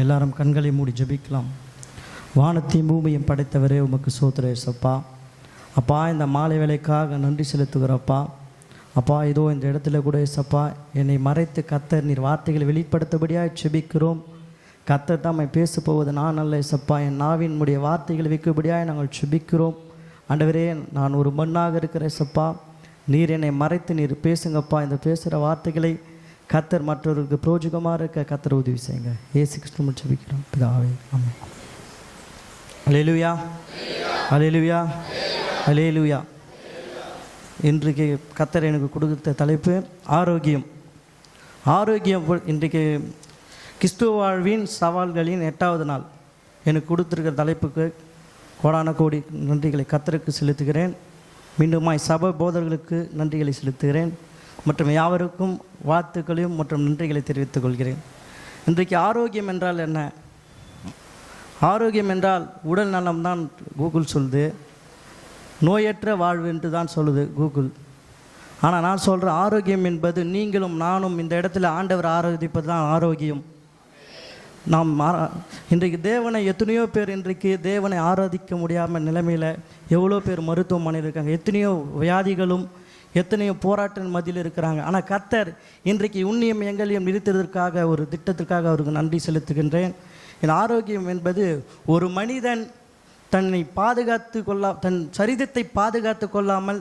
எல்லாரும் கண்களை மூடி ஜபிக்கலாம். வானத்தையும் பூமியும் படைத்தவரே உமக்கு சோத்திர சப்பா அப்பா இந்த மாலை வேலைக்காக நன்றி செலுத்துகிறப்பா அப்பா. இதோ இந்த இடத்துல கூட ஏசப்பா என்னை மறைத்து கத்தர் நீர் வார்த்தைகளை வெளிப்படுத்தபடியாக செபிக்கிறோம் கத்தர் தாமை பேச போவது நான் அல்ல ஏசப்பா என் நாவின் முடிய வார்த்தைகளை வைக்கும்படியாக நாங்கள் செபிக்கிறோம் ஆண்டவரே நான் ஒரு மண்ணாக இருக்கிற ஏசப்பா. நீர் என்னை மறைத்து நீர் பேசுங்கப்பா இந்த பேசுகிற வார்த்தைகளை கத்தர் மற்றவர்களுக்கு பிரோஜகமாக இருக்க கத்தர் உதவி செய்யுங்க. ஏசு கிருஷ்ணன் ஜெபிக்கிறோம். பிதாவே ஆமாம் அலேலுயா அலேலுயா அலேலுயா இன்றைக்கு கத்தர் எனக்கு கொடுத்த தலைப்பு ஆரோக்கியம். ஆரோக்கியம் இன்றைக்கு கிறிஸ்துவ வாழ்வின் சவால்களின் எட்டாவது நாள். எனக்கு கொடுத்துருக்கிற தலைப்புக்கு கோடான கோடி நன்றிகளை கத்தருக்கு செலுத்துகிறேன். மீண்டுமாய் சபை போதர்களுக்கு நன்றிகளை செலுத்துகிறேன். மற்றும் யாவருக்கும் வாழ்த்துக்களையும் மற்றும் நன்றிகளை தெரிவித்துக் கொள்கிறேன். இன்றைக்கு ஆரோக்கியம் என்றால் என்ன? ஆரோக்கியம் என்றால் உடல் நலம் தான் கூகுள் சொல்லுது. நோயற்ற வாழ்வு என்று தான் சொல்லுது கூகுள். ஆனால் நான் சொல்கிறேன் ஆரோக்கியம் என்பது நீங்களும் நானும் இந்த இடத்துல ஆண்டவர் ஆரோக்கியப்பது தான் ஆரோக்கியம். நாம் இன்றைக்கு தேவனை எத்தனையோ பேர் இன்றைக்கு தேவனை ஆராதிக்க முடியாமல் நிலைமையில் எவ்வளோ பேர் மருத்துவமனையில் இருக்காங்க. எத்தனையோ வியாதிகளும் எத்தனையோ போராட்ட மதியில் இருக்கிறாங்க. ஆனால் கர்த்தர் இன்றைக்கு உண்ணியம் எங்களையும் நிறுத்துவதற்காக ஒரு திட்டத்திற்காக அவருக்கு நன்றி செலுத்துகின்றேன். என் ஆரோக்கியம் என்பது ஒரு மனிதன் தன்னை பாதுகாத்து கொள்ளா தன் சரிதத்தை பாதுகாத்து கொள்ளாமல்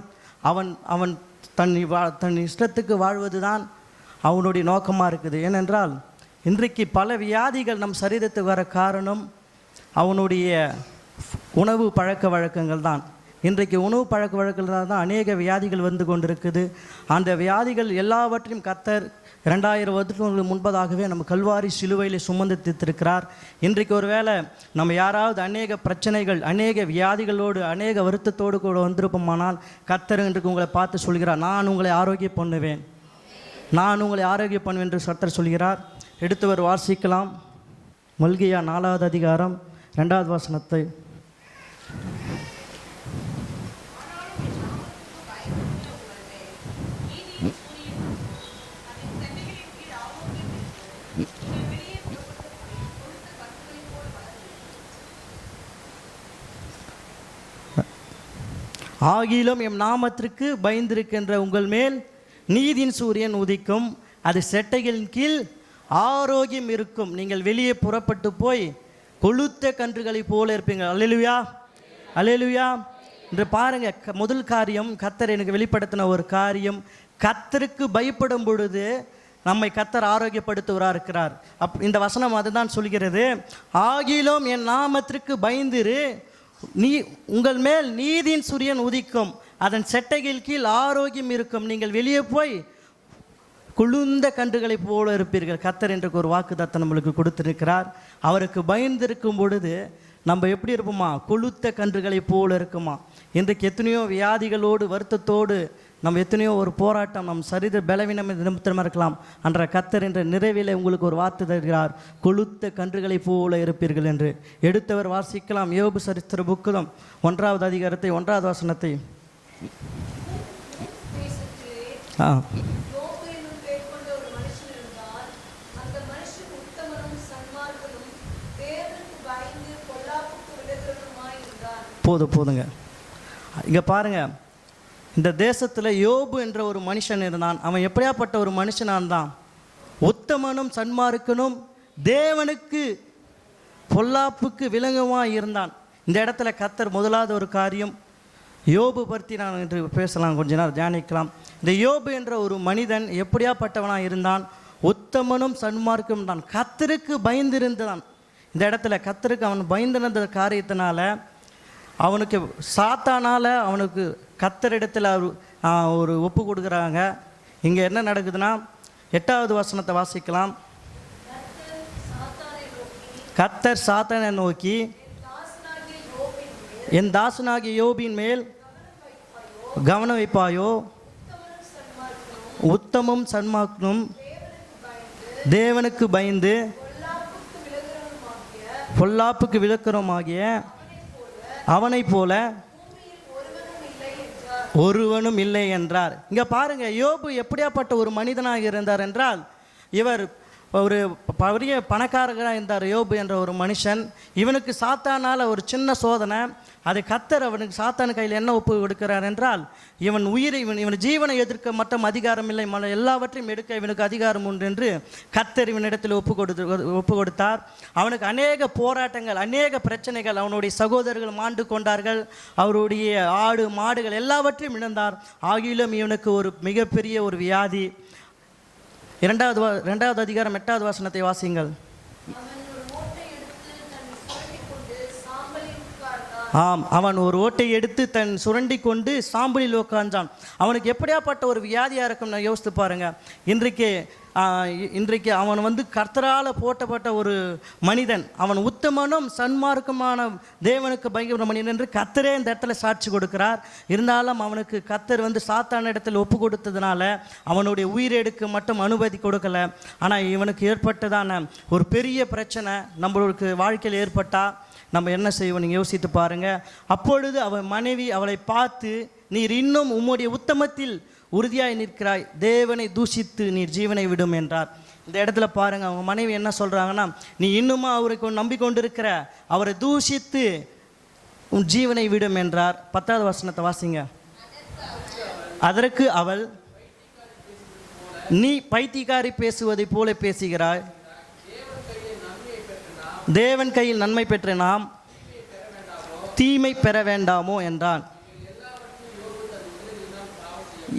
அவன் அவன் தன் வா தன் இஷ்டத்துக்கு வாழ்வது தான் அவனுடைய நோக்கமாக இருக்குது. ஏனென்றால் இன்றைக்கு பல வியாதிகள் நம் சரீரத்துக்கு வர காரணம் அவனுடைய உணவு பழக்க வழக்கங்கள் தான். இன்றைக்கு உணவு பழக்க வழக்கங்களால் தான் அநேக வியாதிகள் வந்து கொண்டிருக்குது. அந்த வியாதிகள் எல்லாவற்றையும் கத்தர் இரண்டாயிரம் வருடங்களுக்கு முன்பதாகவே நம்ம கல்வாரி சிலுவையில் சுமந்து தீர்த்திருக்கிறார். இன்றைக்கு ஒருவேளை நம்ம யாராவது அநேக பிரச்சனைகள் அநேக வியாதிகளோடு அநேக வருத்தத்தோடு கூட வந்திருப்போமானால் கத்தர் இன்றைக்கு உங்களை பார்த்து சொல்கிறார் நான் உங்களை ஆரோக்கியம் பண்ணுவேன். நான் உங்களை ஆரோக்கியம் பண்ணுவேன் என்று சத்தர் சொல்கிறார். எடுத்தவர் வாசிக்கலாம். மல்கியா நாலாவது அதிகாரம் ரெண்டாவது வசனத்தை ஆகிலும் எம் நாமத்திற்கு பயந்திருக்கின்ற உங்கள் மேல் நீதியின் சூரியன் உதிக்கும். அது செட்டைகளின் கீழ் ஆரோக்கியம் இருக்கும். நீங்கள் வெளியே புறப்பட்டு போய் கொளுத்த கன்றுகளைப் போல இருப்பீங்க அல்லேலுயா. அல்லேலுயா. என்று பாருங்க க- முதல் காரியம் கத்தர் எனக்கு வெளிப்படுத்தின ஒரு காரியம். கத்தருக்கு பயப்படும் பொழுது நம்மை கத்தர் ஆரோக்கியப்படுத்துவராக இருக்கிறார். அப் இந்த வசனம் அதுதான் சொல்கிறது. ஆகிலும் என் நாமத்திற்கு பயந்திரு. நீ உங்கள் மேல் நீதியின் சூரியன் உதிக்கும். அதன் செட்டைகள் கீழ் ஆரோக்கியம் இருக்கும். நீங்கள் வெளியே போய் குளிர்ந்த கன்றுகளைப் போல இருப்பீர்கள். கத்தர் என்ற ஒரு வாக்குத்தத்தம் நம்மளுக்கு கொடுத்திருக்கிறார். அவருக்கு பயந்திருக்கும் பொழுது நம்ம எப்படி இருப்போமா? கொளுத்த கன்றுகளைப் போல இருக்குமா? இன்றைக்கு எத்தனையோ வியாதிகளோடு வருத்தத்தோடு நம்ம எத்தனையோ ஒரு போராட்டம் நம் சரீர பலவீனம் நிமித்தமாக இருக்கலாம். அன்ற கத்தர் என்ற நிறைவிலே உங்களுக்கு ஒரு வார்த்தை தருகிறார். கொளுத்த கன்றுகளைப் போல இருப்பீர்கள் என்று. எடுத்தவர் வாசிக்கலாம். யோபு சரித்திர புக்குதம் ஒன்றாவது அதிகாரத்தை ஒன்றாவது வசனத்தை. ஆ. போதும் போதுங்க. இங்கே பாருங்க. இந்த தேசத்தில் யோபு என்ற ஒரு மனுஷன் இருந்தான். அவன் எப்படியாப்பட்ட ஒரு மனுஷனாக இருந்தான் உத்தமனும் சன்மார்க்கனும் தேவனுக்கு பொல்லாப்புக்கு விலங்குமா இருந்தான். இந்த இடத்துல கத்தர் முதலாவது ஒரு காரியம் யோபு பற்றி நான் இன்று பேசலாம். கொஞ்ச நேரம் தியானிக்கலாம். இந்த யோபு என்ற ஒரு மனிதன் எப்படியாப்பட்டவனாக இருந்தான்? உத்தமனும் சன்மார்க்கும் தான். கத்தருக்கு பயந்திருந்தான் இந்த இடத்துல கத்தருக்கு அவன் பயந்திருந்த காரியத்தினால அவனுக்கு சாத்தானால் அவனுக்கு கத்தரிடத்தில் அவர் ஒரு ஒப்பு கொடுக்குறாங்க. இங்கே என்ன நடக்குதுன்னா எட்டாவது வசனத்தை வாசிக்கலாம். கத்தர் சாத்தனை நோக்கி என் தாசனாகிய யோபின் மேல் கவனம் வைப்பாயோ? உத்தமும் சன்மார்க்கனும் தேவனுக்கு பயந்து பொல்லாப்புக்கு பொல்லாப்புக்கு விளக்கிறோமாகிய அவனைப் போல ஒருவனும் இல்லை என்றார். இங்க பாருங்க யோபு எப்படியாப்பட்ட ஒரு மனிதனாக இருந்தார் என்றால் இவர் ஒரு பெரிய பணக்காரராக இருந்தார் யோபு என்ற ஒரு மனுஷன். இவனுக்கு சாத்தானால் ஒரு சின்ன சோதனை. அதை கத்தர் அவனுக்கு சாத்தான கையில் என்ன ஒப்பு கொடுக்கிறார் என்றால் இவன் உயிரை இவன் இவன் ஜீவனை எதிர்க்க மட்டும் அதிகாரம் இல்லை மன எல்லாவற்றையும் எடுக்க இவனுக்கு அதிகாரம் உண்டு என்று கத்தர் இவனிடத்தில் ஒப்பு கொடுத்து ஒப்பு கொடுத்தார். அவனுக்கு அநேக போராட்டங்கள் அநேக பிரச்சனைகள் அவனுடைய சகோதரர்கள் மாண்டு கொண்டார்கள். அவருடைய ஆடு மாடுகள் எல்லாவற்றையும் இழந்தார். ஆகிலும் இவனுக்கு ஒரு மிகப்பெரிய ஒரு வியாதி. இரண்டாவது வா- இரண்டாவது அதிகாரம் எட்டாவது வாசனத்தை வாசியுங்கள். ஆம் அவன் ஒரு ஓட்டை எடுத்து தன் சுரண்டி கொண்டு சாம்பலில் உட்கார்ந்தான் அவனுக்கு எப்படியாப்பட்ட ஒரு வியாதியாக இருக்கும் நான் யோசித்து பாருங்கள் இன்றைக்கு இன்றைக்கு அவன் வந்து கர்த்தரால் போட்டப்பட்ட ஒரு மனிதன். அவன் உத்தமனும் சன்மார்க்கமான தேவனுக்கு பயங்கர மனிதன் என்று கர்த்தரே இந்த இடத்துல சாட்சி கொடுக்கிறார். இருந்தாலும் அவனுக்கு கர்த்தர் வந்து சாத்தான இடத்துல ஒப்பு கொடுத்ததுனால அவனுடைய உயிரெடுக்கு மட்டும் அனுமதி கொடுக்கல. ஆனால் இவனுக்கு ஏற்பட்டதான ஒரு பெரிய பிரச்சனை நம்மளுக்கு வாழ்க்கையில் ஏற்பட்டால் நம்ம என்ன செய்வோம்? நீங்கள் யோசித்து பாருங்க. அப்பொழுது அவன் மனைவி அவளை பார்த்து நீர் இன்னும் உம்முடைய உத்தமத்தில் உறுதியாய் நிற்கிறாய். தேவனை தூஷித்து நீர் ஜீவனை விடும் என்றார். இந்த இடத்துல பாருங்க அவங்க மனைவி என்ன சொல்கிறாங்கன்னா நீ இன்னுமா அவருக்கு நம்பிக்கொண்டிருக்கிற? அவரை தூஷித்து உன் ஜீவனை விடும் என்றார். பத்தாவது வசனத்தை வாசிங்க. அதற்கு அவள் நீ பைத்தியக்காரி பேசுவதைப் போல பேசுகிறாய். தேவன் கையில் நன்மை பெற்ற நாம் தீமை பெற வேண்டாமோ என்றான்.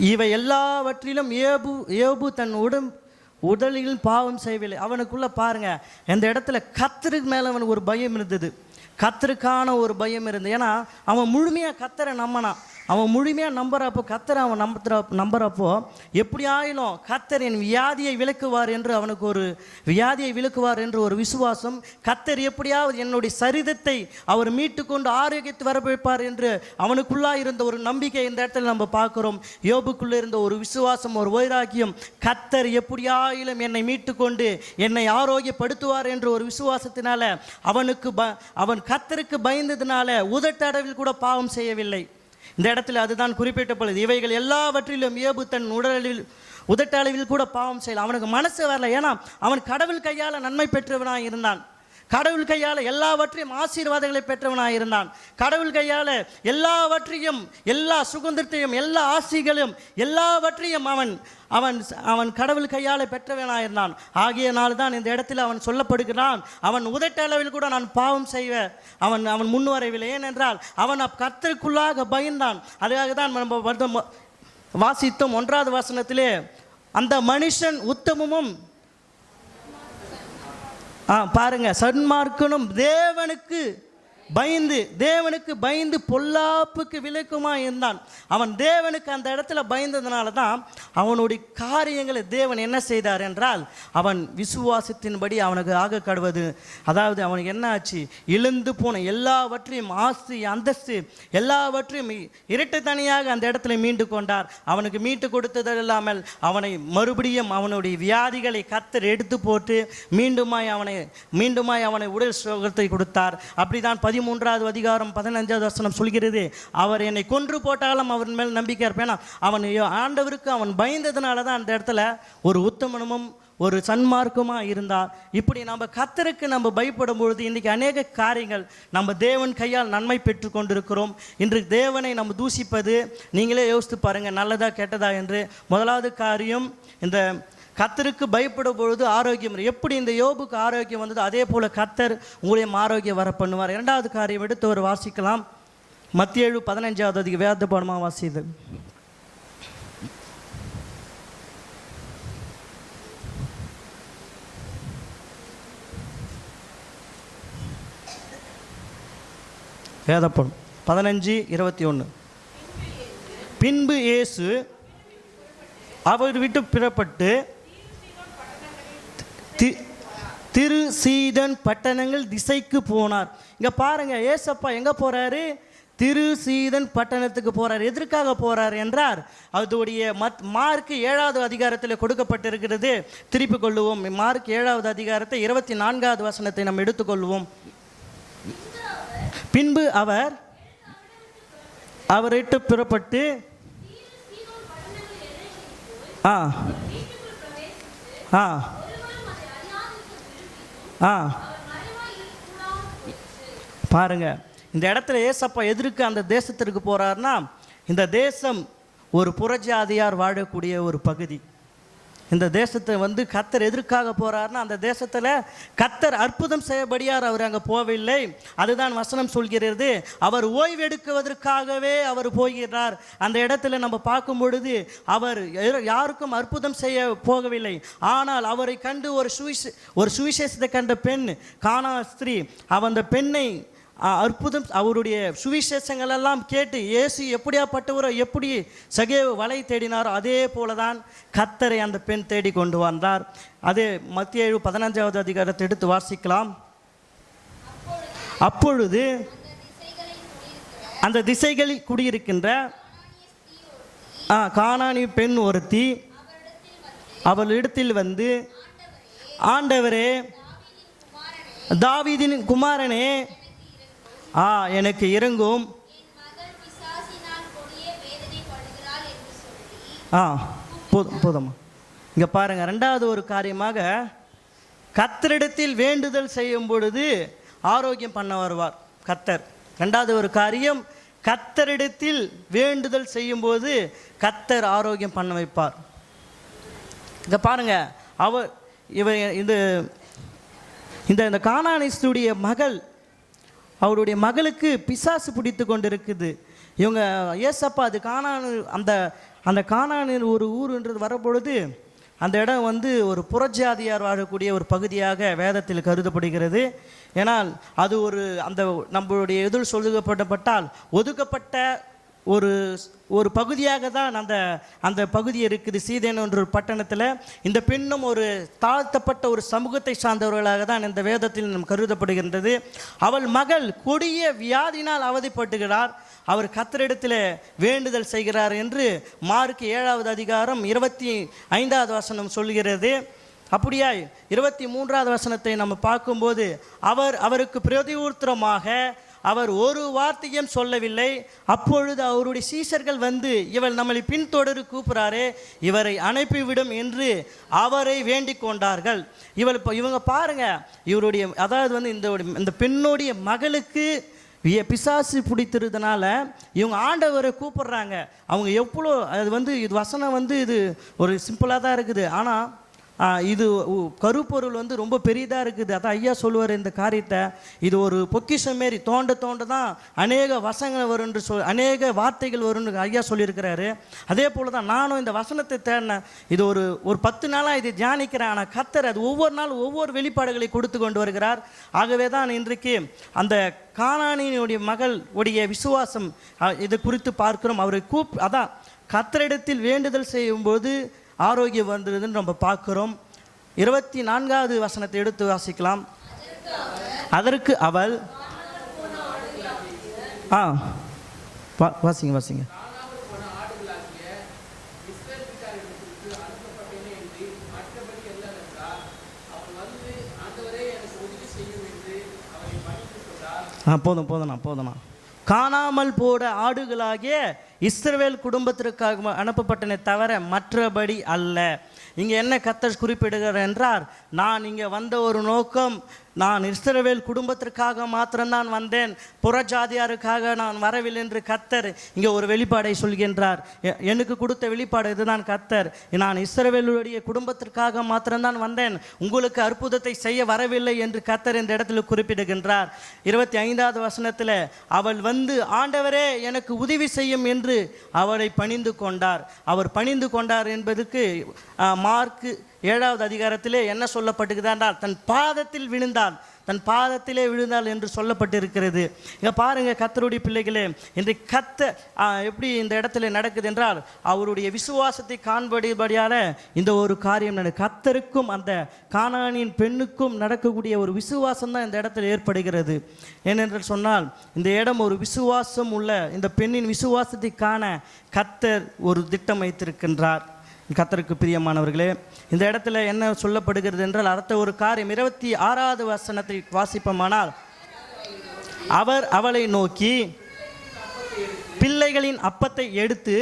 இவை எல்லாவற்றிலும் ஏபு ஏபு தன் உடம் உடலில் பாவம் செய்யவில்லை. அவனுக்குள்ள பாருங்க இந்த இடத்துல கத்தருக்கு மேலே அவனுக்கு ஒரு பயம் இருந்தது. கத்தருக்கான ஒரு பயம் இருந்தது. ஏன்னா அவன் முழுமையாக கத்தரை நம்பினான். அவன் முழுமையாக நம்புறப்போ கத்தர் அவன் நம்புற நம்புறப்போ எப்படி ஆயிலும் கத்தர் என் வியாதியை விலக்குவார் என்று அவனுக்கு ஒரு வியாதியை விளக்குவார் என்று ஒரு விசுவாசம் கத்தர் எப்படியாவது என்னுடைய சரிதத்தை அவர் மீட்டுக்கொண்டு ஆரோக்கியத்தை வரவைப்பார் என்று அவனுக்குள்ளாக இருந்த ஒரு நம்பிக்கை இந்த இடத்துல நம்ம பார்க்குறோம். யோபுக்குள்ளே இருந்த ஒரு விசுவாசம் ஒரு வைராக்கியம் கத்தர் எப்படியாயிலும் என்னை மீட்டுக்கொண்டு என்னை ஆரோக்கியப்படுத்துவார் என்று ஒரு விசுவாசத்தினால அவனுக்கு ப அவன் கத்தருக்கு பயந்ததுனால உதட்டளவில் கூட பாவம் செய்யவில்லை. இந்த இடத்துல அதுதான் குறிப்பிட்டப்படுது இவைகள் எல்லாவற்றிலும் ஏபு தன் உடலில் உதட்ட அளவில் கூட பாவம் செய்யலாம். அவனுக்கு மனசு வரல. ஏன்னா அவன் கடவுள் கையால் நன்மை பெற்றவனாக இருந்தான். கடவுள் கையால் எல்லாவற்றையும் ஆசீர்வாதங்களை பெற்றவனாக இருந்தான் கடவுள் கையால் எல்லாவற்றையும் எல்லா சுதந்திரத்தையும் எல்லா ஆசிகளையும் எல்லாவற்றையும் அவன் அவன் அவன் கடவுள் கையால் பெற்றவனாக இருந்தான் ஆகியனால தான் இந்த இடத்துல அவன் சொல்லப்படுகிறான் அவன் உதட்டளவில் கூட நான் பாவம் செய்வேன் அவன் அவன் முன்வரவில்லை ஏனென்றால் அவன் அப் பயந்தான். அதுக்காக தான் நம்ம வருடம் வாசித்தோம் ஒன்றாவது வாசனத்திலே அந்த மனுஷன் உத்தமமும் ஆ பாருங்க சன்மார்க்கனும் தேவனுக்கு பயந்து தேவனுக்கு பயந்து பொல்லாப்புக்கு விளக்குமா இருந்தான். அவன் தேவனுக்கு அந்த இடத்துல பயந்ததுனால தான் அவனுடைய காரியங்களை தேவன் என்ன செய்தார் என்றால் அவன் விசுவாசத்தின்படி அவனுக்கு ஆக கடுவது அதாவது அவனுக்கு என்ன ஆச்சு? இழந்து போன எல்லாவற்றையும் ஆஸ்தி அந்தஸ்து எல்லாவற்றையும் இரட்டை தனியாக அந்த இடத்துல மீண்டு கொண்டார். அவனுக்கு மீட்டு கொடுத்தது இல்லாமல் அவனை மறுபடியும் அவனுடைய வியாதிகளை கத்தர் எடுத்து போட்டு மீண்டுமாய் அவனை மீண்டுமாய் அவனை உடல் சுகத்தை கொடுத்தார். அப்படிதான் பதி பதிமூன்றாவது அதிகாரம் பதினஞ்சாவது வசனம் சொல்கிறது அவர் என்னை கொன்று போட்டாலும் அவன் மேல் நம்பிக்கை இருப்பேன்? அவன் ஆண்டவருக்கு அவன் பயந்ததுனால தான் அந்த இடத்துல ஒரு உத்தமனமும் ஒரு சன்மார்க்குமா இருந்தால் இப்படி நம்ம கத்தருக்கு நம்ம பயப்படும் பொழுது இன்றைக்கி அநேக காரியங்கள் நம்ம தேவன் கையால் நன்மை பெற்று கொண்டிருக்கிறோம். இன்று தேவனை நம்ம தூசிப்பது நீங்களே யோசித்து பாருங்க நல்லதா கெட்டதா என்று. முதலாவது காரியம் இந்த கத்தருக்கு பயப்படும் பொழுது ஆரோக்கியம் எப்படி இந்த யோபுக்கு ஆரோக்கியம் வந்தது அதே போல கத்தர் உங்களையும் ஆரோக்கியம் வர பண்ணுவார். இரண்டாவது காரியம் எடுத்து ஒரு வாசிக்கலாம். மத்திய ஏழு பதினஞ்சாவது அதிக வேத பாடமாக வாசிது வேதப்படம் பதினஞ்சு இருபத்தி ஒன்று பின்பு இயேசு அவர் விட்டு பிறப்பட்டு தி- திரு சீதன் பட்டணங்கள் திசைக்கு போனார். இங்க பாருங்க ஏசப்பா எங்க போறாரு? திரு சீதன் பட்டணத்துக்கு போறார். எதற்காக போறார் என்றார். அதோடைய மத் மார்க் ஏழாவது அதிகாரத்தில் கொடுக்கப்பட்டிருக்கிறது. திருப்பிக் கொள்ளுவோம். மார்க் ஏழாவது அதிகாரத்தை இருபத்தி நான்காவது வசனத்தை நாம் எடுத்துக்கொள்வோம் பின்பு அவர் அவரிட்டு புறப்பட்டு ஆ ஆ. ஆ. பாருங்க இந்த இடத்துல ஏசப்பா எதிர்க்கு அந்த தேசத்திற்கு போகிறாருன்னா இந்த தேசம் ஒரு புறஜாதியார் வாழக்கூடிய ஒரு பகுதி. இந்த தேசத்தை வந்து கத்தர் எதற்காக போறாருன்னா அந்த தேசத்தில் கத்தர் அற்புதம் செய்யபடியார் அவர் அங்கே போகவில்லை அதுதான் வசனம் சொல்கிறது. அவர் ஓய்வெடுக்குவதற்காகவே அவர் போகிறார். அந்த இடத்துல நம்ம பார்க்கும் பொழுது அவர் யாரு- யாருக்கும் அற்புதம் செய்ய போகவில்லை. ஆனால் அவரை கண்டு ஒரு சுவிசே ஒரு சுவிசேஷத்தை கண்ட பெண் காணா ஸ்திரீ அவ அந்த பெண்ணை அற்புதம் அவருடைய சுவிசேஷங்கள் எல்லாம் கேட்டு இயேசு எப்படியாப்பட்டவரோ எப்படி சகேவு வலை தேடினாரோ அதே போல தான் கத்தரை அந்த பெண் தேடி கொண்டு வந்தார். அதே மத்திய ஏழு பதினஞ்சாவது அதிகாரத்தை எடுத்து வாசிக்கலாம். அப்பொழுது அந்த திசைகளில் குடியிருக்கின்ற ஆ, காணாணி பெண் ஒருத்தி அவளிடத்தில் வந்து ஆண்டவரே தாவிதின் குமாரனே ஆ எனக்கு இறங்கும் ஆ போதும் போதும்மா. இங்கே பாருங்க ரெண்டாவது ஒரு காரியமாக கத்தரிடத்தில் வேண்டுதல் செய்யும் பொழுது ஆரோக்கியம் பண்ண வருவார் கத்தர் ரெண்டாவது ஒரு காரியம் கத்தரிடத்தில் வேண்டுதல் செய்யும்போது கத்தர் ஆரோக்கியம் பண்ண வைப்பார். இங்கே பாருங்க அவர் இவ இந்த இந்த இந்த கானானிஸ்துடைய மகள் அவருடைய மகளுக்கு பிசாசு பிடித்து கொண்டிருக்குது. இவங்க ஏசப்பா அது காணானு அந்த அந்த காணானில் ஒரு ஊருன்றது வரப்பொழுது அந்த இடம் வந்து ஒரு புறஜாதியார் வாழக்கூடிய ஒரு பகுதியாக வேதத்தில் கருதப்படுகிறது. ஏனால் அது ஒரு அந்த நம்மளுடைய எதிர் சொல்லுகப்பட்டப்பட்டால் ஒதுக்கப்பட்ட ஒரு ஒரு பகுதியாக தான் அந்த அந்த பகுதி இருக்குது. சீதேன் என்ற ஒரு பட்டணத்தில் இந்த பெண்ணும் ஒரு தாழ்த்தப்பட்ட ஒரு சமூகத்தை சார்ந்தவர்களாக தான் இந்த வேதத்தில் நம் கருதப்படுகின்றது. அவள் மகள் கொடிய வியாதினால் அவதிப்பட்டுகிறார். அவர் கத்தரிடத்தில் வேண்டுதல் செய்கிறார் என்று மார்க் ஏழாவது அதிகாரம் இருபத்தி ஐந்தாவது வசனம் சொல்கிறது. அப்படியாய் இருபத்தி மூன்றாவது வசனத்தை நம்ம பார்க்கும்போது அவர் அவருக்கு பிரதியுத்தரமாக அவர் ஒரு வார்த்தையும் சொல்லவில்லை. அப்பொழுது அவருடைய சீஷர்கள் வந்து இவள் நம்மளை பின்தொடரு கூப்பிட்றாரே இவரை அனுப்பிவிடும் என்று அவரை வேண்டிக் கொண்டார்கள். இவள் இப்போ இவங்க பாருங்க இவருடைய அதாவது வந்து இந்த இந்த பெண்ணுடைய மகளுக்கு பிசாசு பிடித்திருந்தனால இவங்க ஆண்டவரை கூப்பிடுறாங்க. அவங்க எவ்வளோ அது வந்து இது வசனம் வந்து இது ஒரு சிம்பிளாக தான் இருக்குது. ஆனால் இது கருப்பொருள் வந்து ரொம்ப பெரியதாக இருக்குது. அதான் ஐயா சொல்லுவார் இந்த காரியத்தை. இது ஒரு பொக்கிஷம் மாரி தோண்ட தோண்ட தான் அநேக வசங்கள் வரும்னு சொல் அநேக வார்த்தைகள் வரும்னு ஐயா சொல்லியிருக்கிறாரு. அதே போல் தான் நானும் இந்த வசனத்தை தேடினேன். இது ஒரு ஒரு பத்து நாளாக இதை தியானிக்கிறேன். ஆனால் கத்தர் அது ஒவ்வொரு நாள் ஒவ்வொரு வெளிப்பாடுகளை கொடுத்து கொண்டு வருகிறார். ஆகவே தான் இன்றைக்கு அந்த காணானியினுடைய மகள் உடைய விசுவாசம் இது குறித்து பார்க்கிறோம். அவரை கூப் அதான் கத்தரிடத்தில் வேண்டுதல் செய்யும்போது ஆரோக்கியம் வந்ததுன்னு நம்ம பார்க்குறோம். இருபத்தி நான்காவது வசனத்தை எடுத்து வாசிக்கலாம். அதற்கு அவள் ஆ வா வாசிங்க வாசிங்க. ஆ போதும் போதும்ண்ணா போதும்ண்ணா. காணாமல் போட ஆடுகளாகிய இஸ்ரவேல் குடும்பத்திற்காக அனுப்பப்பட்டனே தவிர மற்றபடி அல்ல. இங்கே என்ன கத்தர் குறிப்பிடுகிறார் என்றார்? நான் இங்கே வந்த ஒரு நோக்கம் நான் இஸ்ரவேல் குடும்பத்திற்காக மாத்திரம்தான் வந்தேன். புறஜாதியாருக்காக நான் வரவில்லை என்று கத்தர் இங்கே ஒரு வெளிப்பாடை சொல்கின்றார். எ- எனக்கு கொடுத்த வெளிப்பாடு இதுதான் கத்தர். நான் இஸ்ரவேலுடைய குடும்பத்திற்காக மாத்திரம்தான் வந்தேன். உங்களுக்கு அற்புதத்தை செய்ய வரவில்லை என்று கத்தர் இந்த இடத்துல குறிப்பிடுகின்றார். இருபத்தி ஐந்தாவது வசனத்தில் அவள் வந்து ஆண்டவரே எனக்கு உதவி செய்யும் என்று அவரை பணிந்து கொண்டார். அவர் பணிந்து கொண்டார் என்பதற்கு மார்க்கு ஏழாவது அதிகாரத்திலே என்ன சொல்லப்பட்டுகிறது தன் பாதத்தில் விழுந்தால் தன் பாதத்திலே விழுந்தாள் என்று சொல்லப்பட்டிருக்கிறது. இங்கே பாருங்கள் கத்தருடைய பிள்ளைகளே இன்று கத்த எப்படி இந்த இடத்துல நடக்குது என்றால் அவருடைய விசுவாசத்தை காண்படிபடியால் இந்த ஒரு காரியம் நட கத்தருக்கும் அந்த காணானின் பெண்ணுக்கும் நடக்கக்கூடிய ஒரு விசுவாசம் தான் இந்த இடத்துல ஏற்படுகிறது. ஏனென்று சொன்னால் இந்த இடம் ஒரு விசுவாசம் உள்ள இந்த பெண்ணின் விசுவாசத்தை காண கத்தர் ஒரு திட்டம் வைத்திருக்கின்றார். கத்தருக்கு பிரியமானவர்களே இந்த இடத்துல என்ன சொல்லப்படுகிறது என்றால் அடுத்த ஒரு காரியம் இருபத்தி ஆறாவது வசனத்தை வாசிப்போமானால் அவர் அவளை நோக்கி பிள்ளைகளின் அப்பத்தை எடுத்து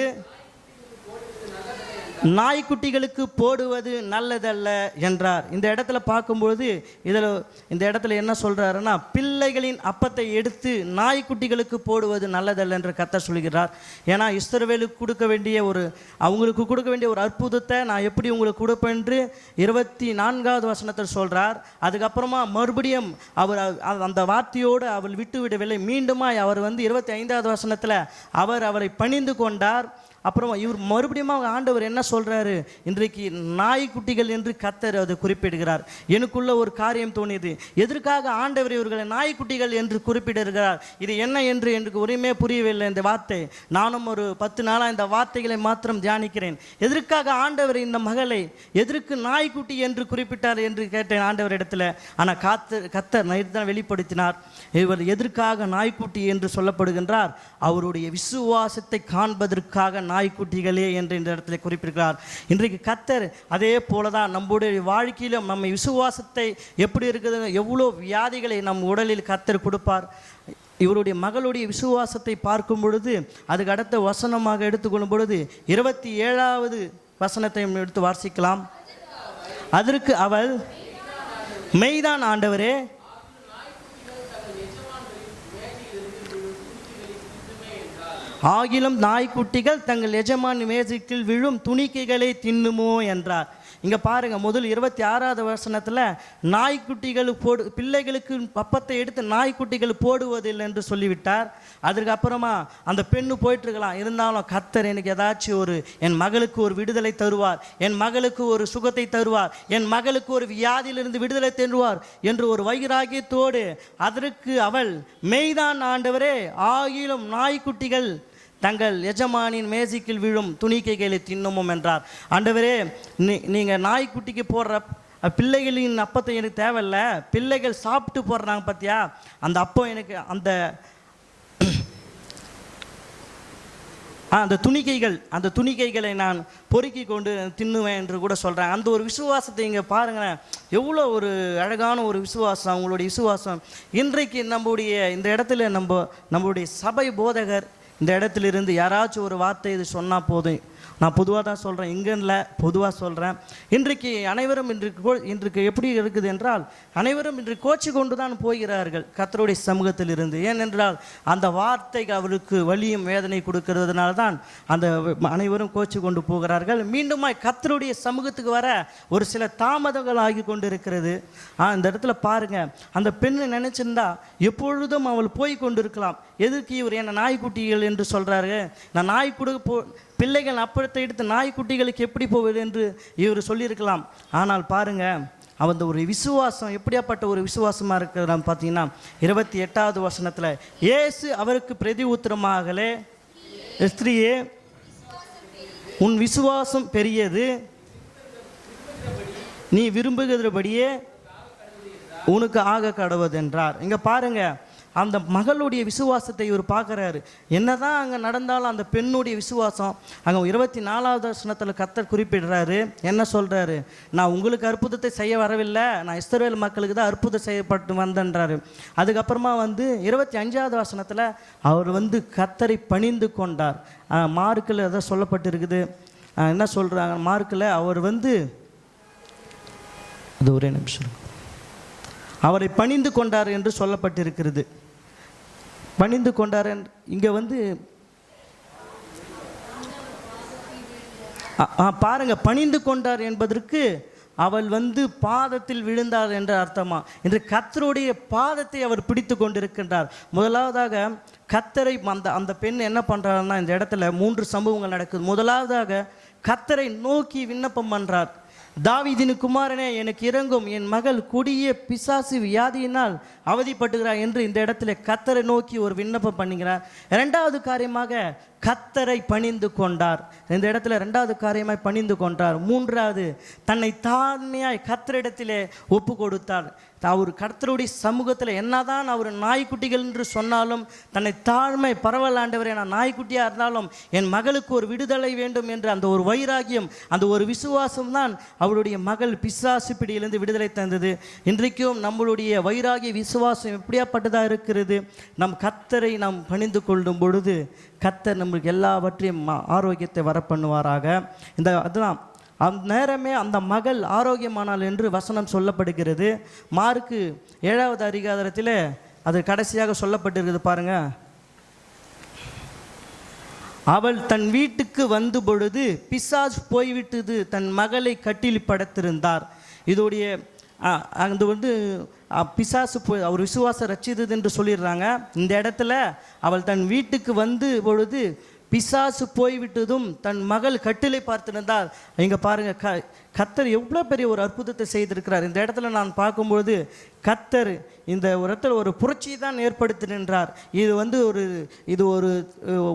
நாய்க்குட்டிகளுக்கு போடுவது நல்லதல்ல என்றார். இந்த இடத்துல பார்க்கும்பொழுது இதில் இந்த இடத்துல என்ன சொல்கிறாருன்னா பிள்ளைகளின் அப்பத்தை எடுத்து நாய்க்குட்டிகளுக்கு போடுவது நல்லதல்ல என்று கத்த சொல்கிறார். ஏன்னா இஸ்ரவேலுக்கு கொடுக்க வேண்டிய ஒரு அவங்களுக்கு கொடுக்க வேண்டிய ஒரு அற்புதத்தை நான் எப்படி உங்களுக்கு கொடுப்பேன் என்று இருபத்தி நான்காவது வசனத்தில் சொல்கிறார் அதுக்கப்புறமா மறுபடியும் அவர் அந்த வார்த்தையோடு அவள் விட்டு விடவில்லை மீண்டுமாய் அவர் வந்து இருபத்தி ஐந்தாவது வசனத்தில் அவர் அவரை பணிந்து கொண்டார். அப்புறமா இவர் மறுபடியும் அவங்க ஆண்டவர் என்ன சொல்கிறாரு இன்றைக்கு நாய்க்குட்டிகள் என்று கத்தர் அதை குறிப்பிடுகிறார். எனக்குள்ள ஒரு காரியம் தோணியது. எதற்காக ஆண்டவர் இவர்களை நாய்க்குட்டிகள் என்று குறிப்பிடுகிறார்? இது என்ன என்று எனக்கு உரிமையே புரியவில்லை இந்த வார்த்தை. நானும் ஒரு பத்து நாளாக இந்த வார்த்தைகளை மாத்திரம் தியானிக்கிறேன். எதற்காக ஆண்டவர் இந்த மகளை எதற்கு நாய்க்குட்டி என்று குறிப்பிட்டார் என்று கேட்டேன் ஆண்டவர் இடத்துல ஆனால் காத்து கத்தர் நைட்டு தான் வெளிப்படுத்தினார். இவர் எதற்காக நாய்க்குட்டி என்று சொல்லப்படுகின்றார்? அவருடைய விசுவாசத்தை காண்பதற்காக நாய்க்குட்டிகளே என்று இந்த இடத்துல குறிப்பிடுகிறார். இன்றைக்கு கத்தர் அதே போல தான் நம்முடைய வாழ்க்கையிலும் நம்ம விசுவாசத்தை எப்படி இருக்குது எவ்வளோ வியாதிகளை நம் உடலில் கத்தர் கொடுப்பார். இவருடைய மகளுடைய விசுவாசத்தை பார்க்கும் பொழுது அதுக்கு அடுத்த வசனமாக எடுத்துக்கொள்ளும் பொழுது இருபத்தி ஏழாவது வசனத்தை எடுத்து வாசிக்கலாம். அதற்கு அவள் மெய்தான் ஆண்டவரே ஆகிலும் நாய்க்குட்டிகள் தங்கள் எஜமான் மேஜிக்கில் விழும் துணிக்கைகளை தின்னுமோ என்றார். இங்க பாருங்க முதல் இருபத்தி ஆறாவது வசனத்துல நாய்க்குட்டிகள் போடு பிள்ளைகளுக்கு பப்பத்தை எடுத்து நாய்க்குட்டிகள் போடுவதில்லை என்று சொல்லிவிட்டார். அதற்கு அப்புறமா அந்த பெண்ணு போயிட்டு இருக்கலாம் இருந்தாலும் கத்தர் எனக்கு ஏதாச்சும் ஒரு என் மகளுக்கு ஒரு விடுதலை தருவார் என் மகளுக்கு ஒரு சுகத்தை தருவார் என் மகளுக்கு ஒரு வியாதியிலிருந்து விடுதலை தருவார் என்று ஒரு வைராகியத்தோடு அதற்கு அவள் மெய்தான் ஆண்டவரே ஆகிலும் நாய்க்குட்டிகள் தங்கள் எஜமானின் மேசிக்கில் விழும் துணிக்கைகளை தின்னுமும் என்றார். ஆண்டவரே நீ நீங்கள் நாய்க்குட்டிக்கு போடுற பிள்ளைகளின் அப்பத்தை எனக்கு தேவையில்ல. பிள்ளைகள் சாப்பிட்டு போடுறாங்க பார்த்தியா அந்த அப்பம் எனக்கு அந்த அந்த துணிக்கைகள் அந்த துணிக்கைகளை நான் பொறுக்கி கொண்டு தின்னுவேன் என்று கூட சொல்கிறேன் அந்த ஒரு விசுவாசத்தை இங்கே பாருங்களேன். எவ்வளோ ஒரு அழகான ஒரு விசுவாசம் அவங்களுடைய விசுவாசம். இன்றைக்கு நம்முடைய இந்த இடத்துல நம்ம நம்மளுடைய சபை போதகர் இந்த இடத்திலிருந்து யாராச்சும் ஒரு வார்த்தை இது சொன்னால் போதும். நான் பொதுவாக தான் சொல்கிறேன் இங்கன்ல பொதுவாக சொல்கிறேன் இன்றைக்கு அனைவரும் இன்று கோ- இன்றைக்கு எப்படி இருக்குது என்றால் அனைவரும் இன்று கோச்சி கொண்டு தான் போகிறார்கள் கத்தருடைய சமூகத்தில் இருந்து ஏனென்றால் அந்த வார்த்தைக்கு அவருக்கு வலியும் வேதனை கொடுக்கிறதுனால தான் அந்த அனைவரும் கோச்சி கொண்டு போகிறார்கள். மீண்டுமாய் கத்தருடைய சமூகத்துக்கு வர ஒரு சில தாமதங்கள் ஆகி கொண்டு இருக்கிறது அந்த இடத்துல பாருங்க. அந்த பெண் நினைச்சிருந்தா எப்பொழுதும் அவள் போய் கொண்டிருக்கலாம். எதுக்கு இவர் என்ன நாய்க்குட்டிகள் என்று சொல்கிறாரு நான் நாய்க்குடு போ பிள்ளைகள் அப்படத்தை எடுத்து நாய்க்குட்டிகளுக்கு எப்படி போவது என்று இவர் சொல்லியிருக்கலாம். ஆனால் பாருங்க அந்த ஒரு விசுவாசம் எப்படியாப்பட்ட ஒரு விசுவாசமாக இருக்கிறான் பார்த்தீங்கன்னா இருபத்தி எட்டாவது வசனத்தில் இயேசு அவருக்கு பிரதி உத்தரமாகலே ஸ்திரியே உன் விசுவாசம் பெரியது. நீ விரும்புகிறபடியே உனக்கு ஆக கடவுது என்றார். இங்க பாருங்க அந்த மகளுடைய விசுவாசத்தை இவர் பார்க்குறாரு. என்னதான் அங்கே நடந்தாலும் அந்த பெண்ணுடைய விசுவாசம் அங்கே இருபத்தி நாலாவது வசனத்தில் கத்தர் குறிப்பிடுறாரு. என்ன சொல்கிறாரு நான் உங்களுக்கு அற்புதத்தை செய்ய வரவில்லை நான் இஸ்ரேல் மக்களுக்கு தான் அற்புதம் செய்யப்பட்டு வந்தேன்றாரு. அதுக்கப்புறமா வந்து இருபத்தி அஞ்சாவது வசனத்தில் அவர் வந்து கத்தரை பணிந்து கொண்டார். மார்க்கில் எதை சொல்லப்பட்டிருக்குது. என்ன சொல்கிறாங்க மார்க்கில் அவர் வந்து அது ஒரே நிமிஷம். அவரை பணிந்து கொண்டார் என்று சொல்லப்பட்டிருக்கிறது. பணிந்து கொண்டார் இங்கே வந்து பாருங்க பணிந்து கொண்டார் என்பதற்கு அவள் வந்து பாதத்தில் விழுந்தார் என்ற அர்த்தமா? இன்று கத்தருடைய பாதத்தை அவர் பிடித்து கொண்டிருக்கின்றார். முதலாவதாக கத்தரை அந்த அந்த பெண் என்ன பண்ணுறாருன்னா இந்த இடத்துல மூன்று சம்பவங்கள் நடக்குது. முதலாவதாக கத்தரை நோக்கி விண்ணப்பம் பண்ணுறார் தாவிதின் குமாரனே எனக்கு இறங்கும் என் மகள் குடிய பிசாசு வியாதியினால் அவதிப்பட்டுகிறார் என்று இந்த இடத்துல கத்தரை நோக்கி ஒரு விண்ணப்பம் பண்ணுகிறார். இரண்டாவது காரியமாக கத்தரை பணிந்து கொண்டார். இந்த இடத்துல ரெண்டாவது காரியமாய் பணிந்து கொண்டார். மூன்றாவது தன்னை தாழ்மையாய் கத்தரிடத்திலே ஒப்பு கொடுத்தார் அவர் கர்த்தருடைய சமூகத்தில் என்னதான் அவர் நாய்க்குட்டிகள் என்று சொன்னாலும் தன்னை தாழ்மை பரவலாண்டவர் நான் நாய்க்குட்டியாக இருந்தாலும் என் மகளுக்கு ஒரு விடுதலை வேண்டும் என்று அந்த ஒரு வைராகியம் அந்த ஒரு விசுவாசம் தான் அவருடைய மகள் பிசாசு பிடியிலிருந்து விடுதலை தந்தது. இன்றைக்கும் நம்மளுடைய வைராகிய விசுவாசம் எப்படியாப்பட்டதாக இருக்கிறது? நம் கத்தரை நாம் பணிந்து கொள்ளும் பொழுது கத்தர் நம்மளுக்கு எல்லாவற்றையும் ஆரோக்கியத்தை வர பண்ணுவாராக இந்த அதுதான் அந்த நேரமே அந்த மகள் ஆரோக்கியமானாள் என்று வசனம் சொல்லப்படுகிறது. மார்க்கு ஏழாவது அதிகாரத்தில் அது கடைசியாக சொல்லப்பட்டிருக்குது பாருங்க. அவள் தன் வீட்டுக்கு வந்த பொழுது பிசாஸ் போய்விட்டது தன் மகளை கட்டில் படுத்திருந்தார். இதோடைய அது வந்து பிசாசு போய் அவர் விசுவாசம் ரச்சிதது என்று சொல்லிடுறாங்க. இந்த இடத்துல அவள் தன் வீட்டுக்கு வந்து பொழுது பிசாசு போய்விட்டதும் தன் மகள் கட்டிலை பார்த்திருந்தால் இங்கே பாருங்க க கத்தர் எவ்வளோ பெரிய ஒரு அற்புதத்தை செய்திருக்கிறார். இந்த இடத்துல நான் பார்க்கும்பொழுது கத்தர் இந்த ஒரு இடத்துல ஒரு புரட்சி தான் ஏற்படுத்தி நின்றார். இது வந்து ஒரு இது ஒரு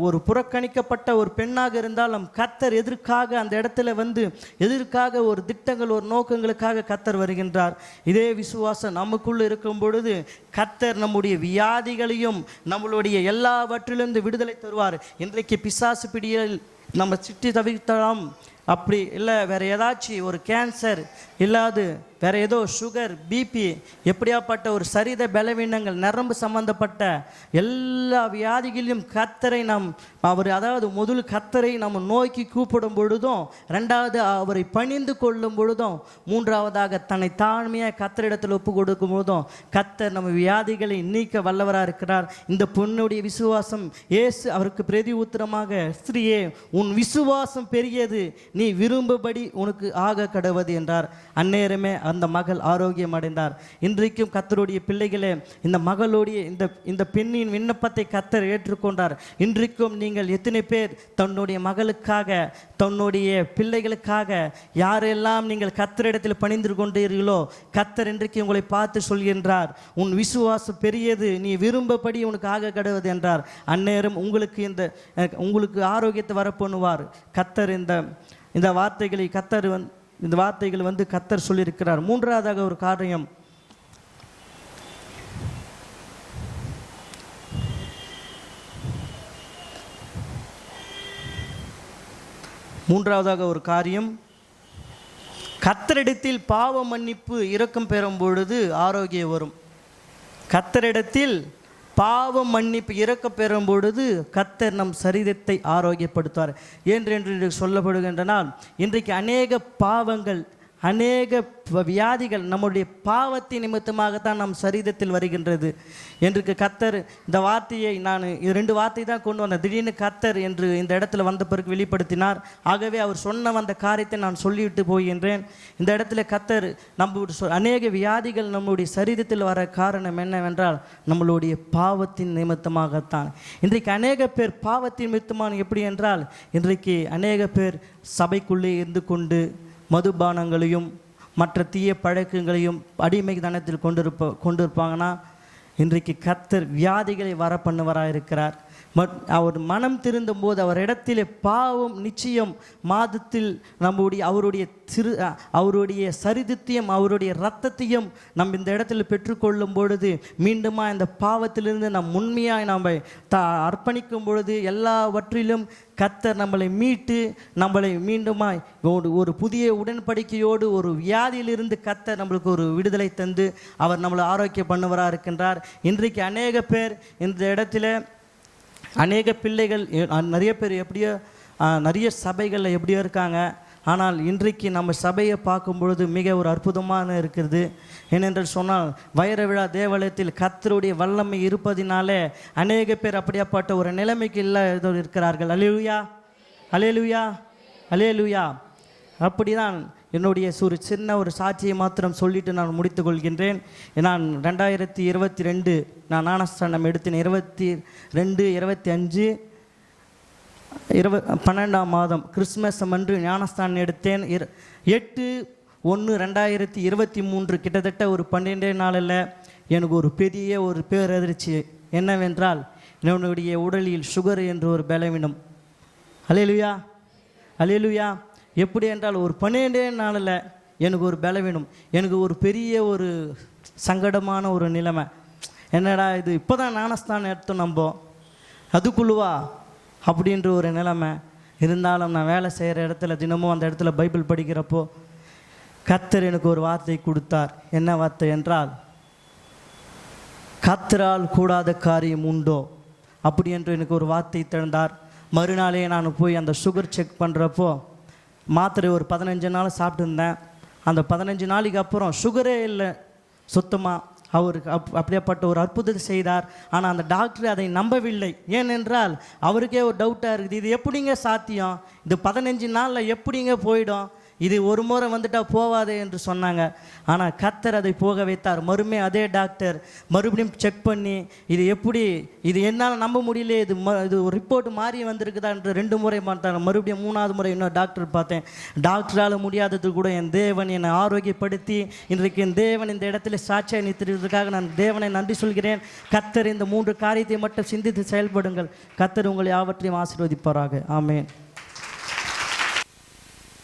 ஒரு புறக்கணிக்கப்பட்ட ஒரு பெண்ணாக இருந்தாலும் கத்தர் எதற்காக அந்த இடத்துல வந்து எதற்காக ஒரு திட்டங்கள் ஒரு நோக்கங்களுக்காக கத்தர் வருகின்றார்? இதே விசுவாசம் நமக்குள்ள இருக்கும் பொழுது கத்தர் நம்முடைய வியாதிகளையும் நம்மளுடைய எல்லாவற்றிலிருந்து விடுதலை தருவார். இன்றைக்கு பிசாசு பிடியில் நம்ம சிட்டி தவிர்த்தலாம். அப்படி இல்லை வேறு ஏதாச்சும் ஒரு கேன்சர் இல்லாது வேறு ஏதோ சுகர் பிபி எப்படியாப்பட்ட ஒரு சரித பலவீனங்கள் நரம்பு சம்பந்தப்பட்ட எல்லா வியாதிகளிலும் கத்தரை நாம் அவர் அதாவது முதல் கத்தரை நம்ம நோக்கி கூப்பிடும் பொழுதும் ரெண்டாவது அவரை பணிந்து கொள்ளும் பொழுதும் மூன்றாவதாக தன்னை தாழ்மையாக கத்தரிடத்தில் ஒப்பு கொடுக்கும் பொழுதும் கத்தர் நம்ம வியாதிகளை நீக்க வல்லவராக இருக்கிறார். இந்த பொண்ணுடைய விசுவாசம் ஏசு அவருக்கு பிரதி உத்தரமாக ஸ்திரியே உன் விசுவாசம் பெரியது நீ விரும்பும்படி உனக்கு ஆக கடவது என்றார். அந்நேரமே அந்த மகள் ஆரோக்கியம் அடைந்தார். இன்றைக்கும் கத்தருடைய பிள்ளைகளே இந்த மகளுடைய இந்த இந்த பெண்ணின் விண்ணப்பத்தை கத்தர் ஏற்றுக்கொண்டார். இன்றைக்கும் நீங்கள் எத்தனை பேர் தன்னுடைய மகளுக்காக தன்னுடைய பிள்ளைகளுக்காக யாரெல்லாம் நீங்கள் கத்தரிடத்தில் பணிந்து கொண்டீர்களோ கத்தர் இன்றைக்கு உங்களை பார்த்து சொல்கின்றார். உன் விசுவாசம் பெரியது நீ விரும்பபடி உனக்கு ஆக கடவுது என்றார். அந்நேரம் உங்களுக்கு இந்த உங்களுக்கு ஆரோக்கியத்தை வரப்பண்ணுவார் கத்தர் இந்த இந்த வார்த்தைகளை கத்தர் வந் இந்த வார்த்தைகள் வந்து கத்தர் சொல்லியிருக்கிறார். மூன்றாவதாக ஒரு காரியம். மூன்றாவதாக ஒரு காரியம். கத்தரிடத்தில் பாவ மன்னிப்பு இரக்கம் பெறும் பொழுது ஆரோக்கியம் வரும். கத்தரிடத்தில் பாவம் மன்னிப்பு இறக்க பெறும் பொழுது கத்தர் நம் சரீரத்தை ஆரோக்கியப்படுத்துவார். என்று என்று சொல்லப்படுகின்றனால் இன்றைக்கு அநேக பாவங்கள் அநேக வியாதிகள் நம்முடைய பாவத்தின் நிமித்தமாகத்தான் நம் சரீரத்தில் வருகின்றது என்று கத்தர் இந்த வார்த்தையை நான் இது ரெண்டு வார்த்தை தான் கொண்டு வந்தேன். திடீர்னு கத்தர் என்று இந்த இடத்துல வந்த பிறகு வெளிப்படுத்தினார். ஆகவே அவர் சொன்ன வந்த காரியத்தை நான் சொல்லிவிட்டு போகின்றேன். இந்த இடத்துல கத்தர் நம்ம சொ- அநேக வியாதிகள் நம்முடைய சரீரத்தில் வர காரணம் என்னவென்றால் நம்மளுடைய பாவத்தின் நிமித்தமாகத்தான். இன்றைக்கு அநேக பேர் பாவத்தின் நிமித்தமான எப்படி என்றால் இன்றைக்கு அநேக பேர் சபைக்குள்ளே இருந்து கொண்டு மதுபானங்களையும் மற்ற தீய பழக்கங்களையும் அடிமை தனத்தில் கொண்டிருப்ப கொண்டிருப்பாங்கன்னா இன்றைக்கு கத்தர் வியாதிகளை வர பண்ணுவராக இருக்கிறார் அவர் மனம் திருந்தும் போது அவர் இடத்திலே பாவம் நிச்சயம் மாதத்தில் நம்முடைய அவருடைய திரு அவருடைய சரிதத்தையும் அவருடைய இரத்தத்தையும் நம் இந்த இடத்துல பெற்றுக்கொள்ளும் பொழுது மீண்டுமா இந்த பாவத்திலிருந்து நம் உண்மையாக நாம் த அர்ப்பணிக்கும் பொழுது எல்லாவற்றிலும் கத்தர் நம்மளை மீட்டு நம்மளை மீண்டுமாய் ஒரு ஒரு புதிய உடன்படிக்கையோடு ஒரு வியாதியிலிருந்து கத்தர் நம்மளுக்கு ஒரு விடுதலை தந்து அவர் நம்மளை ஆரோக்கியம் பண்ணுவராக இருக்கின்றார் இன்றைக்கு அநேக பேர் இந்த இடத்துல அநேக பிள்ளைகள் நிறைய பேர் எப்படியோ நிறைய சபைகளில் எப்படியோ இருக்காங்க. ஆனால் இன்றைக்கு நம்ம சபையை பார்க்கும் பொழுது மிக ஒரு அற்புதமான இருக்கிறது. ஏனென்று சொன்னால் வைர விழா தேவாலயத்தில் கத்தருடைய வல்லமை இருப்பதினாலே அநேக பேர் அப்படியாப்பட்ட ஒரு நிலைமைக்கு இல்லாத இருக்கிறார்கள். அலேலுயா அலேலுயா அலேலுயா அப்படிதான் என்னுடைய ஒரு சின்ன ஒரு சாட்சியை மாத்திரம் சொல்லிட்டு நான் முடித்து கொள்கின்றேன். நான் ரெண்டாயிரத்தி இருபத்தி ரெண்டு நான் ஞானஸ்தானம் எடுத்தேன். இருபத்தி ரெண்டு இருபத்தி அஞ்சு இருவ பன்னெண்டாம் மாதம் கிறிஸ்மஸ் அன்று ஞானஸ்தானம் எடுத்தேன். இர எட்டு ஒன்று ரெண்டாயிரத்தி இருபத்தி மூன்று கிட்டத்தட்ட ஒரு பன்னெண்டே நாளில் எனக்கு ஒரு பெரிய ஒரு பேரதிர்ச்சி என்னவென்றால் என்னுடைய உடலில் சுகர் என்ற ஒரு பலவீனம். அலையலுயா அலையலுயா எப்படி என்றால் ஒரு பன்னெண்டே நாளில் எனக்கு ஒரு பலவீனம் எனக்கு ஒரு பெரிய ஒரு சங்கடமான ஒரு நிலைமை. என்னடா இது? இப்போ தான் ஞானஸ்தானம் எடுத்தோம் நம்ம. அதுக்குள்ளுவா? அப்படின்ற ஒரு நிலைமை. இருந்தாலும் நான் வேலை செய்கிற இடத்துல தினமும் அந்த இடத்துல பைபிள் படிக்கிறப்போ கத்தர் எனக்கு ஒரு வார்த்தை கொடுத்தார். என்ன வார்த்தை என்றால் கத்தரால் கூடாத காரியம் உண்டோ? அப்படி என்று எனக்கு ஒரு வார்த்தை திறந்தார் மறுநாளே நான் போய் அந்த சுகர் செக் பண்ணுறப்போ மாத்திரை ஒரு பதினஞ்சு நாள் சாப்பிட்டுருந்தேன். அந்த பதினஞ்சு நாளைக்கு அப்புறம் சுகரே இல்லை. சுத்தமாக அவருக்கு அப் அப்படியேப்பட்ட ஒரு அற்புதத்தை செய்தார். ஆனால் அந்த டாக்டர் அதை நம்பவில்லை. ஏனென்றால் அவருக்கே ஒரு டவுட்டாக இருக்குது. இது எப்படிங்க சாத்தியம்? இது பதினஞ்சு நாளில் எப்படிங்க போயிடும்? இது ஒரு முறை வந்துட்டால் போவாதே என்று சொன்னாங்க. ஆனால் கத்தர் அதை போக வைத்தார். மறுமே அதே டாக்டர். மறுபடியும் செக் பண்ணி இது எப்படி இது என்னால் நம்ப முடியல இது ம இது ஒரு ரிப்போர்ட் மாறி வந்திருக்குதா என்று ரெண்டு முறை பார்த்தாங்க. மறுபடியும் மூணாவது முறை இன்னொரு டாக்டர் பார்த்தேன். டாக்டரால் முடியாதது கூட என் தேவன் என்னை ஆரோக்கியப்படுத்தி இன்றைக்கு என் தேவன் இந்த இடத்துல சாட்சியாக நிறுத்துறதுக்காக நான் தேவனை நன்றி சொல்கிறேன். கத்தர் இந்த மூன்று காரியத்தை மட்டும் சிந்தித்து செயல்படுங்கள். கத்தர் உங்களை யாவற்றையும் ஆசீர்வதிப்பாராக. ஆமேன்.